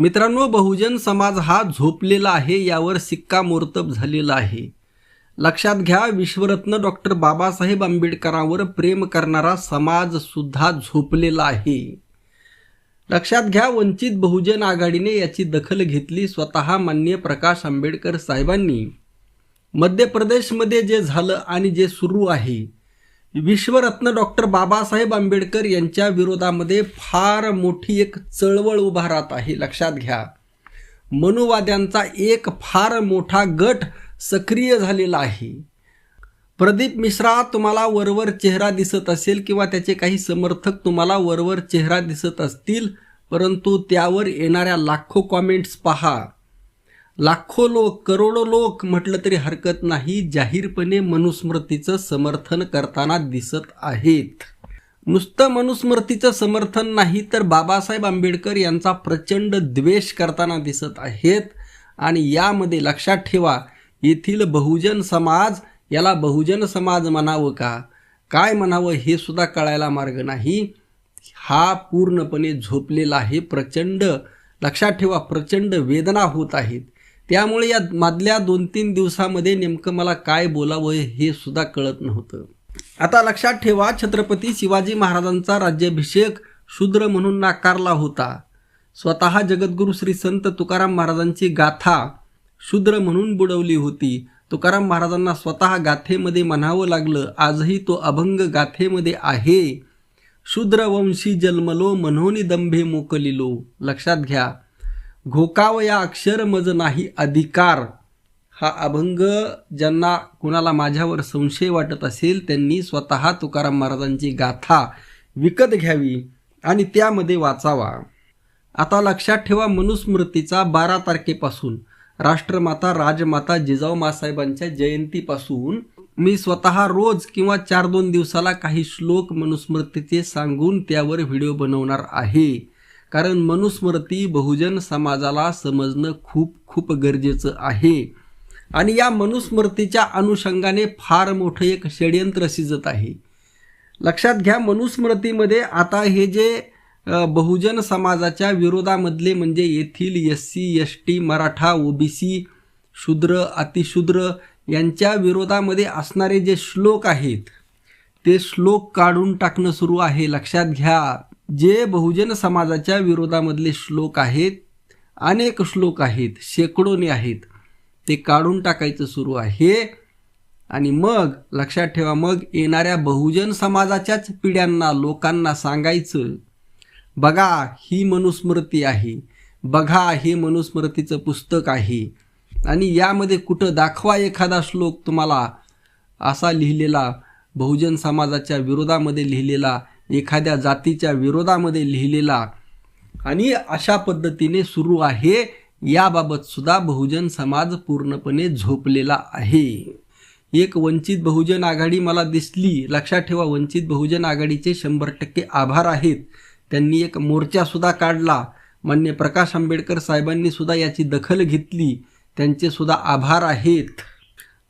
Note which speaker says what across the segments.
Speaker 1: मित्रांनो बहुजन समाज हा झोपलेला आहे यावर सिक्कामोर्तब झालेला आहे. लक्षात घ्या विश्वरत्न डॉक्टर बाबासाहेब आंबेडकरांवर प्रेम करणारा समाज सुद्धा झोपलेला आहे. लक्षात घ्या वंचित बहुजन आघाडीने याची दखल घेतली स्वतः मान्य प्रकाश आंबेडकर साहेबांनी. मध्य प्रदेशमध्ये जे झालं आणि जे सुरू आहे विश्वरत्न डॉक्टर बाबासाहेब आंबेडकर यांच्या विरोधामध्ये फार मोठी एक चळवळ उभा राहत आहे. लक्षात घ्या. मनुवाद्यांचा एक फार मोठा गट सक्रिय झालेला आहे. प्रदीप मिश्रा तुम्हाला वरवर चेहरा दिसत असेल किंवा त्याचे काही समर्थक तुम्हाला वरवर चेहरा दिसत असतील परंतु त्यावर येणाऱ्या लाखो कॉमेंट्स पहा. लाखो लोक करोडो लोक म्हटलं तरी हरकत नाही जाहीरपणे मनुस्मृतीचं समर्थन करताना दिसत आहेत. नुसतं मनुस्मृतीचं समर्थन नाही तर बाबासाहेब आंबेडकर यांचा प्रचंड द्वेष करताना दिसत आहेत. आणि यामध्ये लक्षात ठेवा येथील बहुजन समाज याला बहुजन समाज म्हणावं का? काय म्हणावं हे सुद्धा कळायला मार्ग नाही. हा पूर्णपणे झोपलेला आहे प्रचंड लक्षात ठेवा प्रचंड वेदना होत आहेत. त्यामुळे या मधल्या दोन तीन दिवसामध्ये नेमकं मला काय बोलावं हे सुद्धा कळत नव्हतं. आता लक्षात ठेवा छत्रपती शिवाजी महाराजांचा राज्याभिषेक शूद्र म्हणून नाकारला होता. स्वतः जगद्गुरू श्री संत तुकाराम महाराजांची गाथा शूद्र म्हणून बुडवली होती. तुकाराम महाराजांना स्वतः गाथेमध्ये म्हणावं लागलं आजही तो अभंग गाथेमध्ये आहे. शूद्रवंशी जन्मलो म्हणून दंभे मोकलिलो. लक्षात घ्या घोकावया अक्षर मज नाही अधिकार. हा अभंग ज्यांना कुणाला माझ्यावर संशय वाटत असेल त्यांनी स्वतः तुकाराम महाराजांची गाथा विकत घ्यावी आणि त्यामध्ये वाचावा. आता लक्षात ठेवा मनुस्मृतीचा बारा तारखेपासून. राष्ट्रमाता राजमाता जिजाऊ मासाहेबांच्या जयंतीपासून मी स्वतः रोज किंवा चार दोन दिवसाला काही श्लोक मनुस्मृतीचे सांगून त्यावर व्हिडिओ बनवणार आहे. कारण मनुस्मृती बहुजन समाजाला समजणं खूप खूप गरजेचं आहे. आणि या मनुस्मृतीच्या अनुषंगाने फार मोठं एक षडयंत्र शिजत आहे. लक्षात घ्या मनुस्मृतीमध्ये आता हे जे बहुजन समाजाच्या विरोधामधले म्हणजे येथील S C S T Maratha OBC शूद्र अतिशूद्र यांच्या विरोधामध्ये असणारे जे श्लोक आहेत ते श्लोक काढून टाकणं सुरू आहे. लक्षात घ्या. जे बहुजन समाजाच्या विरोधामधले श्लोक आहेत अनेक श्लोक आहेत शेकडोने आहेत ते काढून टाकायचं सुरू आहे. आणि मग लक्षात ठेवा मग येणाऱ्या बहुजन समाजाच्याच पिढ्यांना लोकांना सांगायचं बघा ही मनुस्मृती आहे. बघा हे मनुस्मृतीचं पुस्तक आहे. आणि यामध्ये कुठं दाखवा एखादा श्लोक तुम्हाला असा लिहिलेला बहुजन समाजाच्या विरोधामध्ये लिहिलेला एखाद्या जातीच्या विरोधामध्ये लिहिलेला. आणि अशा पद्धतीने सुरू आहे. याबाबत सुद्धा बहुजन समाज पूर्णपणे झोपलेला आहे. एक वंचित बहुजन आघाडी मला दिसली. लक्षात ठेवा वंचित बहुजन आघाडीचे शंभर टक्के आभार आहेत. त्यांनी एक मोर्चासुद्धा काढला. मान्य प्रकाश आंबेडकर साहेबांनी सुद्धा याची दखल घेतली. त्यांचे सुद्धा आभार आहेत.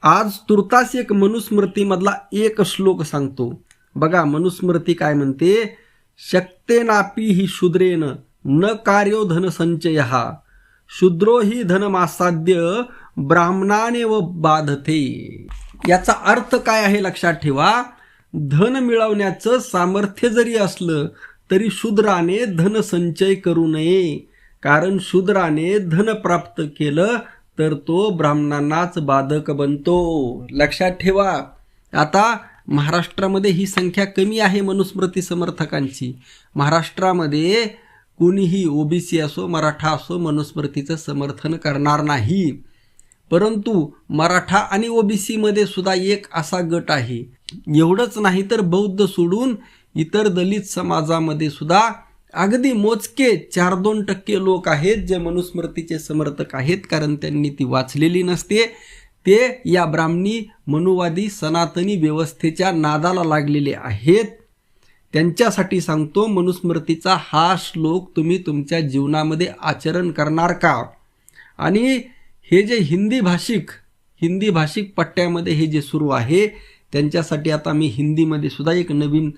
Speaker 1: आज तुर्तास एक मनुस्मृतीमधला एक श्लोक सांगतो. बघा मनुस्मृती काय म्हणते? शक्तेनापी ही शूद्रेन न कार्यो धन संचय हा शूद्रो ही धनमासाध्य ब्राह्मणाने व बाधते. याचा अर्थ काय आहे लक्षात ठेवा? धन मिळवण्याचं सामर्थ्य जरी असलं तरी शूद्राने धन संचय करू नये. कारण शूद्राने धन प्राप्त केलं तर तो ब्राह्मणांनाच बाधक बनतो. लक्षात ठेवा. आता महाराष्ट्रामध्ये ही संख्या कमी आहे मनुस्मृती समर्थकांची. महाराष्ट्रामध्ये कोणीही ओबीसी असो मराठा असो मनुस्मृतीचं समर्थन करणार नाही. परंतु मराठा आणि ओबीसीमध्ये सुद्धा एक असा गट आहे. एवढंच नाही तर बौद्ध सोडून इतर दलित समाजामध्ये सुद्धा अगदी मोजके चार दोन टक्के लोक आहेत जे मनुस्मृतीचे समर्थक आहेत कारण त्यांनी ती वाचलेली नसते. ते या ब्राह्मणी मनुवादी सनातनी व्यवस्थेच्या नादाला लागलेले आहेत. त्यांच्यासाठी सांगतो मनुस्मृतीचा हा श्लोक तुम्ही तुमच्या जीवनामध्ये आचरण करणार का? आणि हे जे हिंदी भाषिक हिंदी भाषिक पट्ट्यामध्ये हे जे सुरू आहे त्यांच्यासाठी आता मी हिंदीमध्ये सुद्धा एक नवीन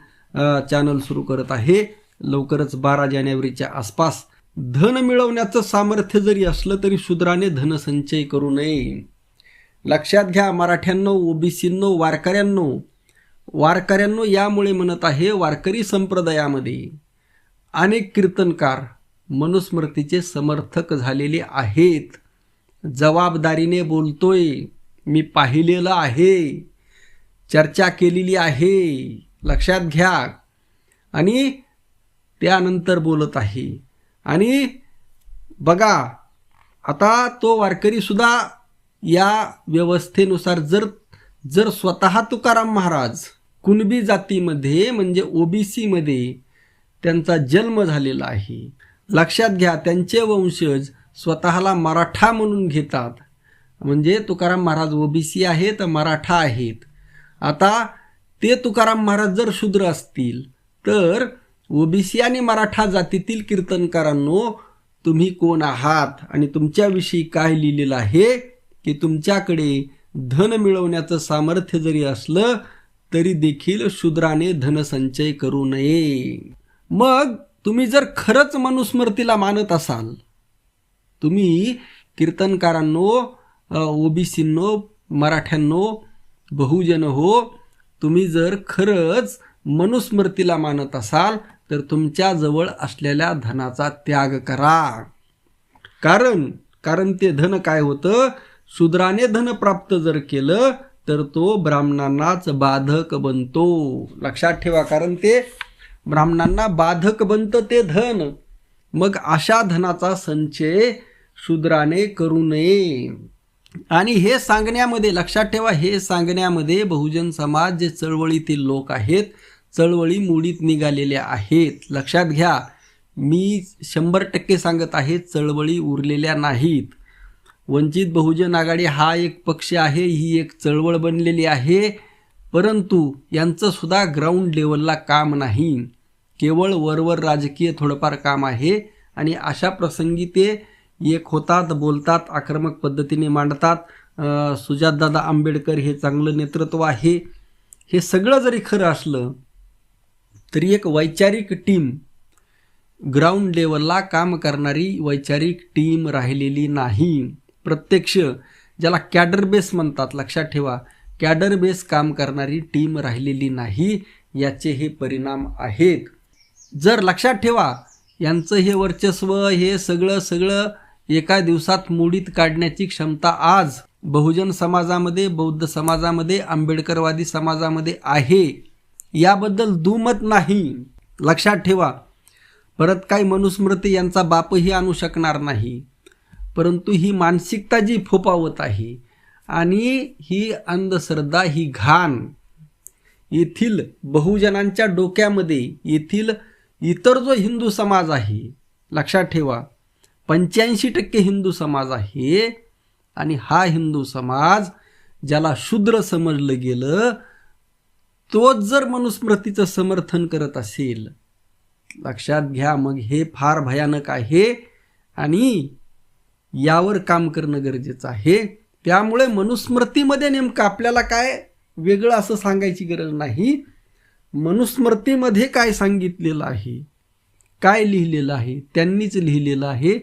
Speaker 1: चॅनल सुरू करत आहे. लवकरच बारा जानेवारीच्या आसपास. धन मिळवण्याचं सामर्थ्य जरी असलं तरी शूद्राने धनसंचय करू नये. लक्षात घ्या मराठ्यांनो ओबीसींनो वारकऱ्यांनो. वारकऱ्यांनो यामुळे म्हणत आहे वारकरी संप्रदायामध्ये अनेक कीर्तनकार मनुस्मृतीचे समर्थक झालेले आहेत. जबाबदारीने बोलतोय मी पाहिलेलं आहे चर्चा केलेली आहे लक्षात घ्या. आणि त्यानंतर बोलत आहे. आणि बघा आता तो वारकरीसुद्धा या व्यवस्थेनुसार जर जर स्वतः तुकाराम महाराज कुणबी जातीमध्ये म्हणजे ओबीसीमध्ये त्यांचा जन्म झालेला आहे लक्षात घ्या त्यांचे वंशज स्वतःला मराठा म्हणून घेतात. म्हणजे तुकाराम महाराज ओबीसी आहेत मराठा आहेत. आता ते तुकाराम महाराज जर शूद्र असतील तर ओबीसी आणि मराठा जातीतील कीर्तनकारांनो तुम्ही कोण आहात आणि तुमच्याविषयी काय लिहिलेलं आहे? की तुमच्याकडे धन मिळवण्याचं सामर्थ्य जरी असलं तरी देखील शूद्राने धनसंचय करू नये. मग तुम्ही जर खरंच मनुस्मृतीला मानत असाल तुम्ही कीर्तनकारांनो ओबीसींनो मराठ्यांनो बहुजन हो तुम्ही जर खरंच मनुस्मृतीला मानत असाल तर तुमच्याजवळ असलेल्या धनाचा त्याग करा. कारण कारण ते धन काय होतं? शूद्राने धन प्राप्त जर केलं तर तो ब्राह्मणांनाच बाधक बनतो. लक्षात ठेवा कारण ते ब्राह्मणांना बाधक बनतं ते धन. मग अशा धनाचा संचय शूद्राने करू नये. आणि हे सांगण्यामध्ये लक्षात ठेवा हे सांगण्यामध्ये बहुजन समाज जे चळवळीतील लोक आहेत चळवळी मुळीत निघालेल्या आहेत. लक्षात घ्या मी शंभर टक्के सांगत आहे चळवळी उरलेल्या नाहीत. वंचित बहुजन आघाडी हा एक पक्ष आहे ही एक चळवळ बनलेली आहे. परंतु यांचं सुद्धा ग्राउंड लेवलला काम नाही. केवळ वरवर राजकीय थोडंफार काम आहे आणि अशा प्रसंगी ते एक होतात बोलतात आक्रमक पद्धतीने मांडतात. सुजातदादा आंबेडकर हे चांगलं नेतृत्व आहे. हे सगळं जरी खरं असलं तरी एक वैचारिक टीम ग्राउंड लेवलला काम करणारी वैचारिक टीम राहिलेली नाही. प्रत्यक्ष ज्याला कॅडर बेस म्हणतात लक्षात ठेवा. कॅडर बेस काम करणारी टीम राहिलेली नाही याचे हे परिणाम आहेत. जर लक्षात ठेवा यांचं हे वर्चस्व हे सगळं सगळं एका दिवसात मोडीत काढण्याची क्षमता आज बहुजन समाजामध्ये बौद्ध समाजामध्ये आंबेडकरवादी समाजामध्ये आहे. याबद्दल दुमत नाही. लक्षात ठेवा. परत काही मनुस्मृती यांचा बापही आणू शकणार नाही. परंतु ही मानसिकता जी फोपावत आहे आणि ही अंधश्रद्धा ही घाण येथील बहुजनांच्या डोक्यामध्ये येथील इतर जो हिंदू समाज आहे लक्षात ठेवा पंच्याऐंशी टक्के हिंदू समाज आहे आणि हा हिंदू समाज ज्याला शूद्र समजलं गेलं तोच जर मनुस्मृतीचं समर्थन करत असेल लक्षात घ्या मग हे फार भयानक आहे आणि यावर काम करणं गरजेचं आहे. त्यामुळे मनुस्मृतीमध्ये नेमकं आपल्याला काय वेगळं असं सांगायची गरज नाही. मनुस्मृतीमध्ये काय सांगितलेलं आहे? काय लिहिलेलं आहे? त्यांनीच लिहिलेलं आहे.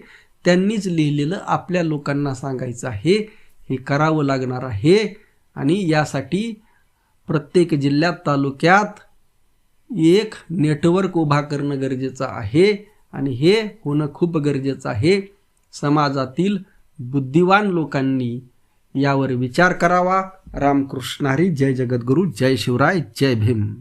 Speaker 1: त्यांनीच लिहिलेलं आपल्या लोकांना सांगायचं आहे. हे करावं लागणार आहे. आणि यासाठी प्रत्येक जिल्ह्यात तालुक्यात एक नेटवर्क उभा करणं गरजेचं आहे. आणि हे होणं खूप गरजेचं आहे. समाजातील बुद्धिवान लोकांनी यावर विचार करावा. रामकृष्ण हरी जय जगद्गुरू जय शिवराय जय भीम.